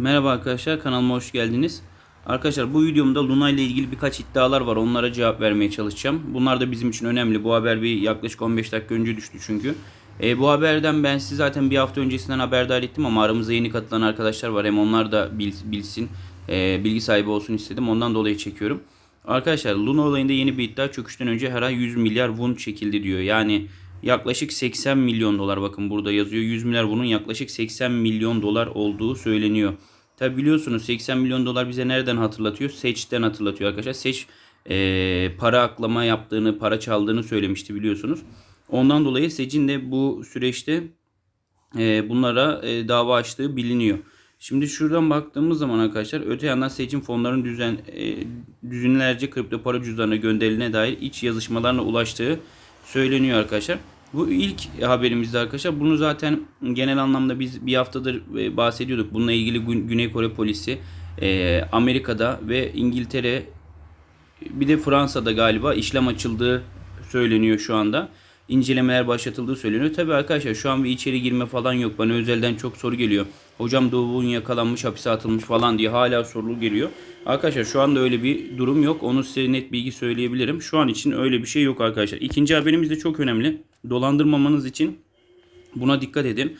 Merhaba arkadaşlar kanalıma hoş geldiniz. Arkadaşlar bu videomda Luna ile ilgili birkaç iddialar var. Onlara cevap vermeye çalışacağım. Bunlar da bizim için önemli. Bu haber bir yaklaşık 15 dakika önce düştü çünkü. E, bu haberden ben sizi zaten bir hafta öncesinden haberdar ettim ama aramıza yeni katılan arkadaşlar var. Hem onlar da bil- bilsin, e, bilgi sahibi olsun istedim. Ondan dolayı çekiyorum. Arkadaşlar Luna olayında yeni bir iddia çöküşten önce her ay 100 milyar won çekildi diyor. Yani yaklaşık 80 milyon dolar bakın burada yazıyor. 100 milyar bunun yaklaşık 80 milyon dolar olduğu söyleniyor. Tabi biliyorsunuz 80 milyon dolar bize nereden hatırlatıyor? Seç'ten hatırlatıyor arkadaşlar. Seç eee, para aklama yaptığını, para çaldığını söylemişti biliyorsunuz. Ondan dolayı Seç'in de bu süreçte e, bunlara e, dava açtığı biliniyor. Şimdi şuradan baktığımız zaman arkadaşlar öte yandan seçim fonların düzen e, düzinlerce kripto para cüzdanına gönderilene dair iç yazışmalarına ulaştığı söyleniyor arkadaşlar. Bu ilk haberimizde arkadaşlar. Bunu zaten genel anlamda biz bir haftadır e, bahsediyorduk. Bununla ilgili Gün- Güney Kore polisi e, Amerika'da ve İngiltere bir de Fransa'da galiba işlem açıldığı söyleniyor şu anda. İncelemeler başlatıldığı söyleniyor. Tabii arkadaşlar şu an bir içeri girme falan yok. Bana özelden çok soru geliyor. Hocam Doğu'nun yakalanmış, hapise atılmış falan diye hala sorulu geliyor. Arkadaşlar şu anda öyle bir durum yok. Onu size net bilgi söyleyebilirim. Şu an için öyle bir şey yok arkadaşlar. İkinci haberimiz de çok önemli. Dolandırmamanız için Buna dikkat edin.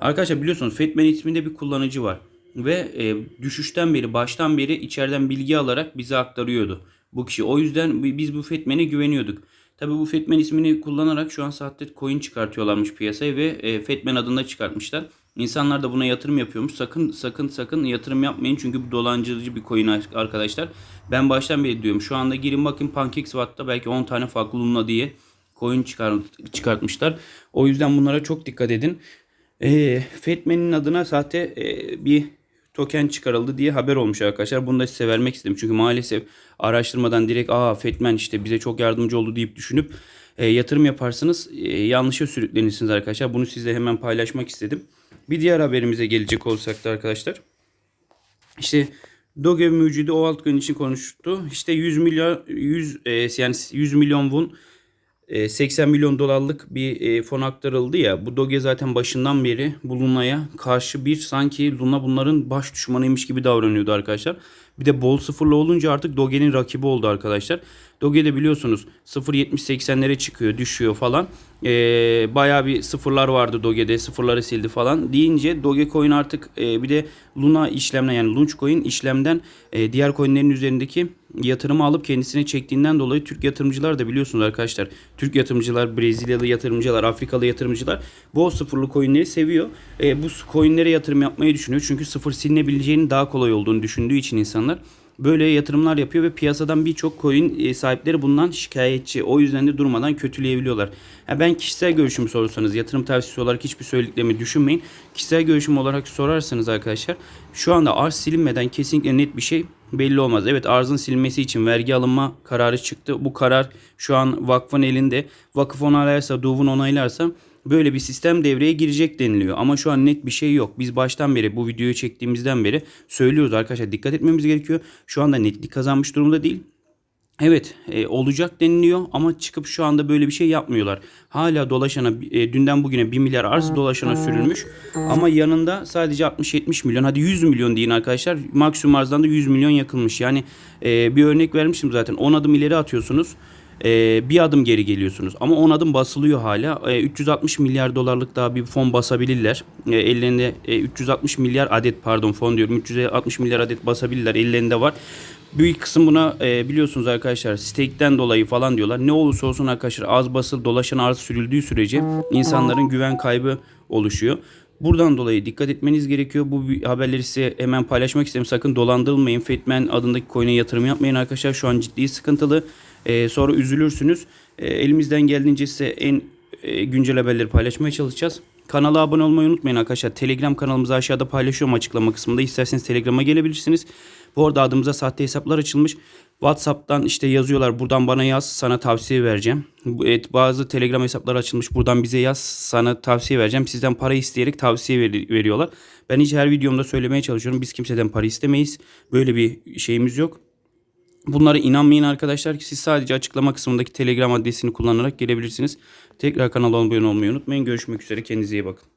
Arkadaşlar biliyorsunuz Fatman isminde bir kullanıcı var. Ve e, düşüşten beri, baştan beri içeriden bilgi alarak bize aktarıyordu bu kişi. O yüzden bi- biz bu Fatman'e güveniyorduk. Tabi bu Fatman ismini kullanarak şu an sahte coin çıkartıyorlarmış piyasaya ve e, Fatman adında çıkartmışlar. İnsanlar da buna yatırım yapıyormuş. Sakın sakın sakın yatırım yapmayın çünkü bu dolandırıcı bir coin ar- arkadaşlar. Ben baştan beri diyorum. Şu anda girin bakın PancakeSwap'ta belki 10 tane farklı Luna diye coin çıkart, çıkartmışlar. O yüzden bunlara çok dikkat edin. E, Fatman'in adına sahte e, bir token çıkarıldı diye haber olmuş arkadaşlar. Bunu da size vermek istedim. Çünkü maalesef araştırmadan direkt aa Fatman işte bize çok yardımcı oldu deyip düşünüp e, yatırım yaparsınız. E, yanlışa sürüklenirsiniz arkadaşlar. Bunu sizle hemen paylaşmak istedim. Bir diğer haberimize gelecek olsak da arkadaşlar. İşte Doge mucidi o altcoin için konuştu. İşte 100 milyar 100 e, yani 100 milyon won 80 milyon dolarlık bir e, fon aktarıldı ya. Bu Doge zaten başından beri bu Luna'ya karşı bir sanki Luna bunların baş düşmanıymış gibi davranıyordu arkadaşlar. Bir de bol sıfırlı olunca artık Doge'nin rakibi oldu arkadaşlar. Doge de biliyorsunuz 0.70-80'lere çıkıyor, düşüyor falan. E, bayağı bir sıfırlar vardı Doge'de. Sıfırları sildi falan. Deyince Dogecoin artık e, bir de Luna işlemden yani Launchcoin işlemden e, diğer coinlerin üzerindeki yatırımı alıp kendisine çektiğinden dolayı Türk yatırımcılar da biliyorsunuz arkadaşlar. Türk yatırımcılar, Brezilyalı yatırımcılar, Afrikalı yatırımcılar bol sıfırlı coinleri seviyor. E, bu coinlere yatırım yapmayı düşünüyor. Çünkü sıfır silinebileceğinin daha kolay olduğunu düşündüğü için insanlar böyle yatırımlar yapıyor ve piyasadan birçok coin e, sahipleri bundan şikayetçi. O yüzden de durmadan kötüleyebiliyorlar. Ha, ben kişisel görüşümü sorarsanız yatırım tavsiyesi olarak hiçbir söylediklerimi düşünmeyin. Kişisel görüşüm olarak sorarsanız arkadaşlar şu anda arz silinmeden kesinlikle net bir şey belli olmaz. Evet arzın silinmesi için vergi alınma kararı çıktı. Bu karar şu an vakfın elinde. Vakıf onaylarsa, DUV'un onaylarsa böyle bir sistem devreye girecek deniliyor. Ama şu an net bir şey yok. Biz baştan beri bu videoyu çektiğimizden beri söylüyoruz arkadaşlar dikkat etmemiz gerekiyor. Şu anda netlik kazanmış durumda değil. Evet e, olacak deniliyor ama çıkıp şu anda böyle bir şey yapmıyorlar. Hala dolaşana e, dünden bugüne 1 milyar arz dolaşana sürülmüş ama yanında sadece 60-70 milyon hadi 100 milyon deyin arkadaşlar maksimum arzdan da 100 milyon yakılmış. Yani e, bir örnek vermiştim zaten 10 adım ileri atıyorsunuz e, bir adım geri geliyorsunuz ama 10 adım basılıyor hala E, 360 milyar dolarlık daha bir fon basabilirler E, ellerinde e, 360 milyar adet pardon fon diyorum 360 milyar adet basabilirler ellerinde var. Büyük kısım buna e, biliyorsunuz arkadaşlar stake'ten dolayı falan diyorlar. Ne olursa olsun arkadaşlar az basıl dolaşan arz sürüldüğü sürece insanların güven kaybı oluşuyor. Buradan dolayı dikkat etmeniz gerekiyor. Bu haberleri size hemen paylaşmak istedim. Sakın dolandırılmayın. Fatman adındaki coin'e yatırım yapmayın arkadaşlar. Şu an ciddi sıkıntılı. E, sonra üzülürsünüz. E, elimizden geldiğince size en e, güncel haberleri paylaşmaya çalışacağız. Kanala abone olmayı unutmayın arkadaşlar. Telegram kanalımızı aşağıda paylaşıyorum açıklama kısmında. İsterseniz Telegram'a gelebilirsiniz. Bu arada adımıza sahte hesaplar açılmış. WhatsApp'tan işte yazıyorlar buradan bana yaz sana tavsiye vereceğim. Evet, bazı Telegram hesapları açılmış buradan bize yaz sana tavsiye vereceğim. Sizden para isteyerek tavsiye veri- veriyorlar. Ben hiç her videomda söylemeye çalışıyorum. Biz kimseden para istemeyiz. Böyle bir şeyimiz yok. Bunlara inanmayın arkadaşlar. Siz sadece açıklama kısmındaki Telegram adresini kullanarak gelebilirsiniz. Tekrar kanala abone olmayı unutmayın. Görüşmek üzere. Kendinize iyi bakın.